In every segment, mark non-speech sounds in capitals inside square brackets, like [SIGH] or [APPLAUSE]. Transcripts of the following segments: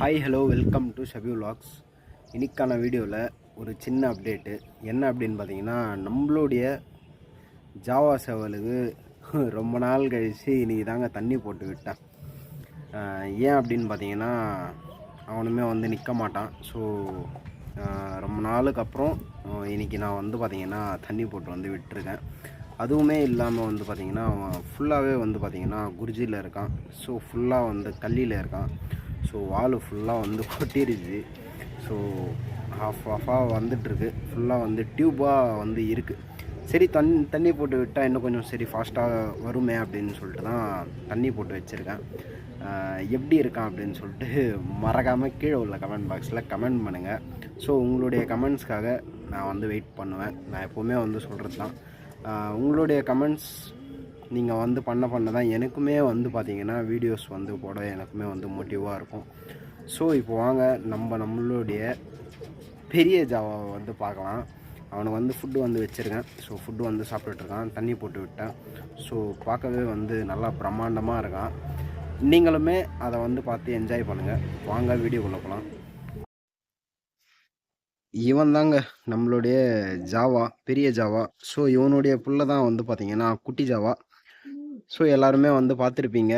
Hi hello welcome to Shabi vlogs இன்றைக்கான வீடியோவில் ஒரு சின்ன அப்டேட்டு என்ன அப்படின்னு பார்த்தீங்கன்னா நம்மளுடைய ஜாவா சேவலுக்கு [LAUGHS] ரொம்ப நாள் கழித்து இன்றைக்கி தாங்க தண்ணி போட்டு விட்டேன். ஏன் அப்படின்னு பார்த்தீங்கன்னா அவனுமே வந்து நிற்க மாட்டான். ஸோ ரொம்ப நாளுக்கு அப்புறம் இன்றைக்கி இன்னைக்கு நான் வந்து பார்த்திங்கன்னா தண்ணி போட்டு வந்து விட்டுருக்கேன். அதுவுமே இல்லாமல் வந்து பார்த்திங்கன்னா அவன் ஃபுல்லாகவே வந்து பார்த்திங்கன்னா குருஜியில் இருக்கான். ஸோ ஃபுல்லாக வந்து கல்லியில் இருக்கான். ஸோ வால் ஃபுல்லாக வந்து கொட்டிருச்சு. ஸோ ஹாஃப் ஹாஃபாக வந்துட்டுருக்கு. ஃபுல்லாக வந்து டியூப்பாக வந்து இருக்குது சரி தண்ணி தண்ணி போட்டு விட்டால் இன்னும் கொஞ்சம் சரி ஃபாஸ்ட்டாக வருமே அப்படின்னு சொல்லிட்டு தான் தண்ணி போட்டு வச்சுருக்கேன். எப்படி இருக்கான் அப்படின்னு சொல்லிட்டு மறக்காமல் கீழே உள்ள கமெண்ட் பாக்ஸில் கமெண்ட் பண்ணுங்கள் ஸோ உங்களுடைய கமெண்ட்ஸ்க்காக நான் வந்து வெயிட் பண்ணுவேன். நான் எப்போவுமே வந்து சொல்கிறது தான் உங்களுடைய கமெண்ட்ஸ் நீங்கள் வந்து பண்ண பண்ண தான் எனக்குமே வந்து பார்த்திங்கன்னா வீடியோஸ் வந்து போட எனக்குமே வந்து மோட்டிவாக இருக்கும். ஸோ இப்போ வாங்க நம்ம நம்மளுடைய பெரிய ஜாவாவை வந்து பார்க்கலாம். அவனுக்கு வந்து ஃபுட்டு வந்து வச்சுருக்கேன். ஸோ ஃபுட்டு வந்து சாப்பிட்டுட்ருக்கான் தண்ணி போட்டு விட்டேன். ஸோ பார்க்கவே வந்து நல்லா பிரம்மாண்டமாக இருக்கான். நீங்களுமே அதை வந்து பார்த்து என்ஜாய் பண்ணுங்கள் வாங்க வீடியோக்குள்ளே போகலாம் இவன் தாங்க நம்மளுடைய ஜாவா பெரிய ஜாவா. ஸோ இவனுடைய புள்ள தான் வந்து பார்த்திங்கன்னா குட்டி ஜாவா. ஸோ எல்லாருமே வந்து பார்த்துருப்பீங்க.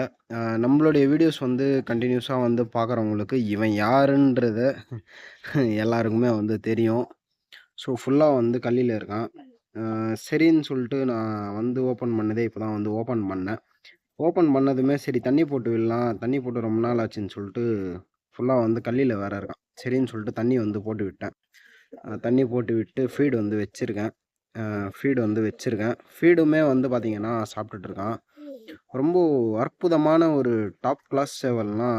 நம்மளுடைய வீடியோஸ் வந்து கண்டினியூஸாக வந்து பார்க்குறவங்களுக்கு இவன் யாருன்றத எல்லாருக்குமே வந்து தெரியும். ஸோ ஃபுல்லாக வந்து கல்லில் இருக்கான். சரின்னு சொல்லிட்டு நான் வந்து ஓப்பன் பண்ணதே இப்போ தான் வந்து ஓப்பன் பண்ணேன். ஓப்பன் பண்ணதுமே சரி தண்ணி போட்டு விடலாம் தண்ணி போட்டு ரொம்ப நாள் ஆச்சுன்னு சொல்லிட்டு ஃபுல்லாக வந்து கல்லில் வேற இருக்கான். சரின்னு சொல்லிட்டு தண்ணி வந்து போட்டு விட்டேன். தண்ணி போட்டு விட்டு ஃபீடு வந்து வச்சுருக்கேன். ஃபீடு வந்து வச்சுருக்கேன். ஃபீடுமே வந்து பார்த்திங்கன்னா சாப்பிட்டுட்ருக்கான் ரொம்ப அற்புதமான ஒரு டாப் கிளாஸ் சேவல்னா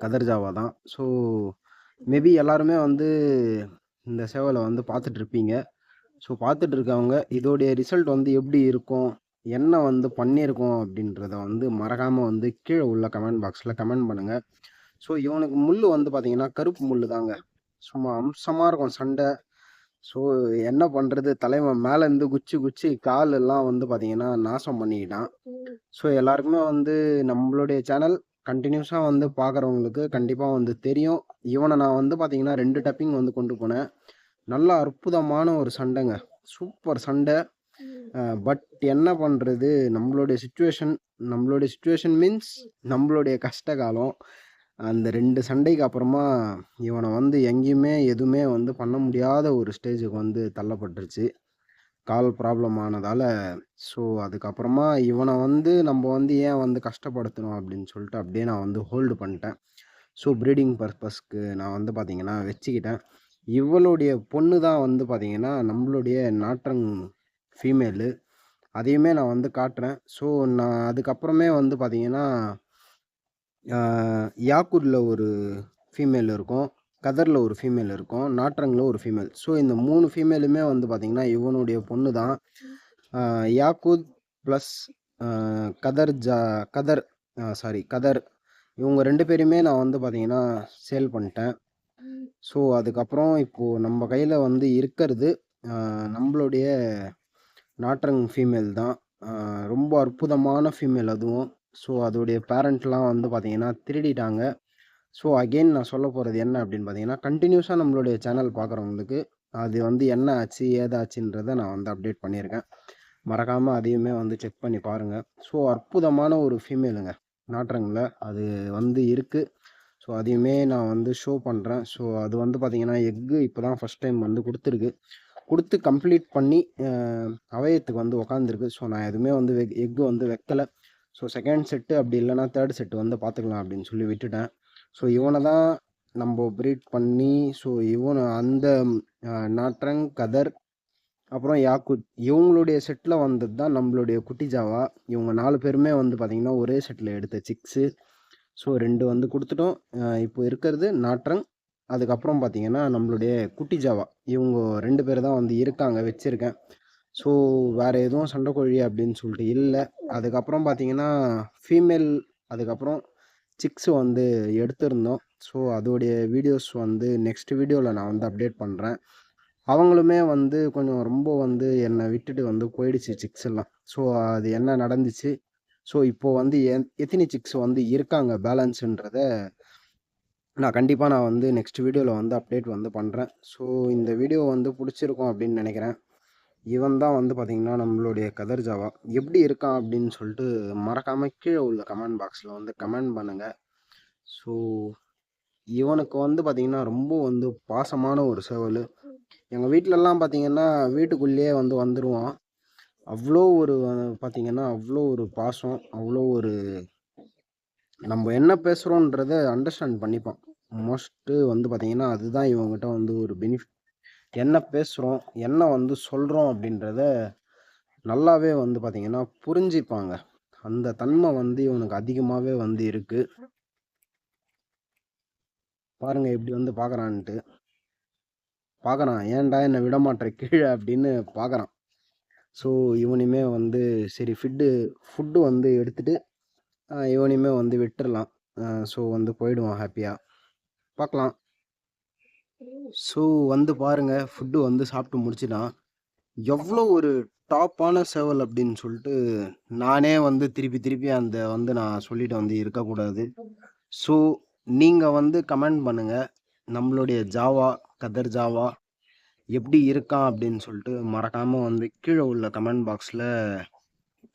கதர்ஜாவா தான். ஸோ மேபி எல்லாருமே வந்து இந்த சேவலை வந்து பார்த்துட்ருப்பீங்க ஸோ பார்த்துட்ருக்கவங்க இதோடைய ரிசல்ட் வந்து எப்படி இருக்கும்? என்ன வந்து பண்ணியிருக்கோம் அப்படின்றத வந்து மறக்காமல் வந்து கீழே உள்ள கமெண்ட் பாக்ஸில் கமெண்ட் பண்ணுங்கள் ஸோ இவனுக்கு முள் வந்து பார்த்தீங்கன்னா கருப்பு முள் தாங்க. சும்மா அம்சமாக இருக்கும் சண்டை. ஸோ என்ன பண்ணுறது தலைவன் மேலேருந்து குச்சி குச்சி கால் எல்லாம் வந்து பார்த்தீங்கன்னா நாசம் பண்ணிக்கிட்டான். ஸோ எல்லாருக்குமே வந்து நம்மளுடைய சேனல் கண்டினியூஸாக வந்து பார்க்குறவங்களுக்கு கண்டிப்பாக வந்து தெரியும். இவனை நான் வந்து பார்த்தீங்கன்னா ரெண்டு டப்பிங் வந்து கொண்டு போனேன். நல்ல அற்புதமான ஒரு சண்டைங்க. சூப்பர் சண்டை. பட் என்ன பண்ணுறது நம்மளுடைய சுச்சுவேஷன் நம்மளுடைய சுச்சுவேஷன் மீன்ஸ் நம்மளுடைய கஷ்ட காலம். அந்த ரெண்டு சண்டைக்கு அப்புறமா இவனை வந்து எங்கேயுமே எதுவுமே வந்து பண்ண முடியாத ஒரு ஸ்டேஜுக்கு வந்து தள்ளப்பட்டுருச்சு. கால் ப்ராப்ளம் ஆனதால் ஸோ அதுக்கப்புறமா இவனை வந்து நம்ம வந்து ஏன் வந்து கஷ்டப்படுத்தணும் அப்படின்னு சொல்லிட்டு அப்படியே நான் வந்து ஹோல்டு பண்ணிட்டேன். ஸோ ப்ரீடிங் பர்பஸ்க்கு நான் வந்து பார்த்திங்கன்னா வச்சுக்கிட்டேன். இவளுடைய பொண்ணு தான் வந்து பார்த்திங்கன்னா நம்மளுடைய நாற்றங் ஃபீமேலு அதையுமே நான் வந்து காட்டுறேன். ஸோ நான் அதுக்கப்புறமே வந்து பார்த்திங்கன்னா யாக்கூரில் ஒரு ஃபீமேல் இருக்கும் கதரில் ஒரு ஃபீமேல் இருக்கும் நாற்றங்கில் ஒரு ஃபீமேல் ஸோ இந்த மூணு ஃபீமேலுமே வந்து பார்த்திங்கன்னா இவனுடைய பொண்ணு தான் யாக்கூத் ப்ளஸ் கதர் ஜா கதர் சாரி கதர். இவங்க ரெண்டு பேருமே நான் வந்து பார்த்திங்கன்னா சேல் பண்ணிட்டேன். ஸோ அதுக்கப்புறம் இப்போது நம்ம கையில் வந்து இருக்கிறது நம்மளுடைய நாற்றங் ஃபீமேல் தான். ரொம்ப அற்புதமான ஃபீமேல் அதுவும். ஸோ அதோடைய பேரண்ட்லாம் வந்து பார்த்திங்கன்னா திருடிட்டாங்க. ஸோ அகெயின் நான் சொல்ல போகிறது என்ன அப்படின்னு பார்த்தீங்கன்னா கண்டினியூஸாக நம்மளுடைய சேனல் பார்க்குறவங்களுக்கு அது வந்து என்ன ஆச்சு ஏதாச்சுன்றதை நான் வந்து அப்டேட் பண்ணியிருக்கேன். மறக்காமல் அதையுமே வந்து செக் பண்ணி பாருங்கள் ஸோ அற்புதமான ஒரு ஃபீமேலுங்க நாட்டுறங்கள அது வந்து இருக்குது ஸோ அதையுமே நான் வந்து ஷோ பண்ணுறேன் ஸோ அது வந்து பார்த்திங்கன்னா எக்கு இப்போ தான் ஃபஸ்ட் டைம் வந்து கொடுத்துருக்கு. கொடுத்து கம்ப்ளீட் பண்ணி அவயத்துக்கு வந்து உக்காந்துருக்கு. ஸோ நான் எதுவுமே வந்து எக்கு வந்து வைக்கலை. ஸோ செகண்ட் செட்டு அப்படி இல்லைன்னா தேர்ட் செட்டு வந்து பார்த்துக்கலாம் அப்படின்னு சொல்லி விட்டுட்டேன். ஸோ இவனை தான் நம்ம பிரீட் பண்ணி ஸோ இவனை அந்த அஹ், நாற்றங் கதர் அப்புறம் யாக்குத் இவங்களுடைய செட்டில் வந்தது தான் நம்மளுடைய குட்டி ஜாவா. இவங்க நாலு பேருமே வந்து பார்த்திங்கன்னா ஒரே செட்டில் எடுத்த சிக்ஸு ஸோ ரெண்டு வந்து கொடுத்துட்டோம். இப்போ இருக்கிறது நாற்றங் அதுக்கப்புறம் பார்த்திங்கன்னா நம்மளுடைய குட்டி ஜாவா. இவங்க ரெண்டு பேர் தான் வந்து இருக்காங்க வச்சுருக்கேன். ஸோ வேறு எதுவும் சண்டைக்கோழி அப்படின்னு சொல்லிட்டு இல்லை. அதுக்கப்புறம் பார்த்தீங்கன்னா ஃபீமேல் அதுக்கப்புறம் சிக்ஸ் வந்து எடுத்திருந்தோம். ஸோ அதோடைய வீடியோஸ் வந்து நெக்ஸ்ட் வீடியோவில் நான் வந்து அப்டேட் பண்ணுறேன் அவங்களுமே வந்து கொஞ்சம் ரொம்ப வந்து என்னை விட்டுட்டு வந்து போயிடுச்சு சிக்ஸ் எல்லாம். ஸோ அது என்ன நடந்துச்சு? ஸோ இப்போ வந்து எ எத்தனை சிக்ஸ் வந்து இருக்காங்க பேலன்ஸுன்றத நான் கண்டிப்பாக நான் வந்து நெக்ஸ்ட் வீடியோவில் வந்து அப்டேட் வந்து பண்ணுறேன் ஸோ இந்த வீடியோ வந்து பிடிச்சிருக்கும் அப்படின்னு நினைக்கிறேன். இவன் தான் வந்து பார்த்திங்கன்னா நம்மளுடைய கதர் ஜாவா. எப்படி இருக்கான் அப்படின்னு சொல்லிட்டு மறக்காமல் கீழே உள்ள கமெண்ட் பாக்ஸில் வந்து கமெண்ட் பண்ணுங்கள் ஸோ இவனுக்கு வந்து பார்த்திங்கன்னா ரொம்ப வந்து பாசமான ஒரு சேவல். எங்கள் வீட்டிலலாம் பார்த்திங்கன்னா வீட்டுக்குள்ளேயே வந்து வந்துடுவான் அவ்வளோ ஒரு பார்த்திங்கன்னா அவ்வளோ ஒரு பாசம் அவ்வளோ ஒரு நம்ம என்ன பேசுகிறோன்றத அண்டர்ஸ்டாண்ட் பண்ணிப்பான். மோஸ்ட்டு வந்து பார்த்திங்கன்னா அதுதான் இவங்ககிட்ட வந்து ஒரு பெனிஃபிட் என்ன பேசுகிறோம் என்ன வந்து சொல்கிறோம் அப்படின்றத நல்லாவே வந்து பார்த்திங்கன்னா புரிஞ்சிப்பாங்க. அந்த தன்மை வந்து இவனுக்கு அதிகமாகவே வந்து இருக்குது பாருங்க எப்படி வந்து பார்க்குறான்ட்டு பார்க்குறான் ஏன்டா என்னை விடமாட்டேற கீழே அப்படின்னு பார்க்குறான் ஸோ இவனையுமே வந்து சரி ஃபிட்டு ஃபுட்டு வந்து எடுத்துகிட்டு இவனையுமே வந்து விட்டுறலாம். ஸோ வந்து போயிடுவான் ஹாப்பியாக பார்க்கலாம் ஸோ வந்து பாருங்கள் ஃபுட்டு வந்து சாப்பிட்டு முடிச்சிட்டான். எவ்வளோ ஒரு டாப்பான சேவல் அப்படின்னு சொல்லிட்டு நானே வந்து திருப்பி திருப்பி அந்த வந்து நான் சொல்லிட்டு வந்து இருக்கக்கூடாது. ஸோ நீங்கள் வந்து கமெண்ட் பண்ணுங்கள் நம்மளுடைய ஜாவா கதர் ஜாவா எப்படி இருக்கான் அப்படின்னு சொல்லிட்டு மறக்காமல் வந்து கீழே உள்ள கமெண்ட் பாக்ஸில்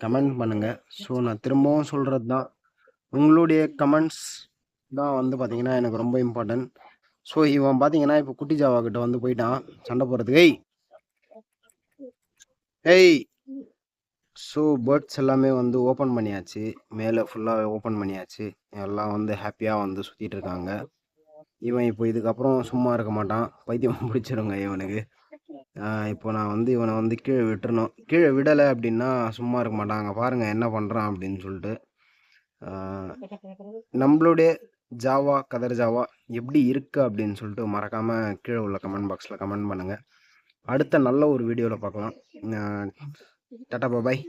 கமெண்ட் பண்ணுங்கள் ஸோ நான் திரும்பவும் சொல்கிறது தான் உங்களுடைய கமெண்ட்ஸ் தான் வந்து பார்த்திங்கன்னா எனக்கு ரொம்ப இம்பார்ட்டன்ட் ஸோ இவன் பார்த்தீங்கன்னா இப்போ குட்டி ஜாவா கிட்ட வந்து போயிட்டான். சண்டை போடுறதுக்கு. ஏய். ஏய். ஸோ பேர்ட்ஸ் எல்லாமே வந்து ஓப்பன் பண்ணியாச்சு. மேலே ஃபுல்லாக ஓப்பன் பண்ணியாச்சு. எல்லாம் வந்து ஹாப்பியாக வந்து சுற்றிட்டு இருக்காங்க. இவன் இப்போ இதுக்கப்புறம் சும்மா இருக்க மாட்டான். பைத்தியம் பிடிச்சிருங்க இவனுக்கு. இப்போ நான் வந்து இவனை வந்து கீழே விட்டுறணும். கீழே விடலை அப்படின்னா சும்மா இருக்க மாட்டாங்க பாருங்கள் என்ன பண்ணுறான் அப்படின்னு சொல்லிட்டு. நம்மளுடைய ஜாவா கதர் ஜாவா எப்படி இருக்குது அப்படின்னு சொல்லிட்டு மறக்காமல் கீழே உள்ள கமெண்ட் பாக்ஸில் கமெண்ட் பண்ணுங்கள் அடுத்த நல்ல ஒரு வீடியோவில் பார்க்கலாம். டாட்டா பாபாய்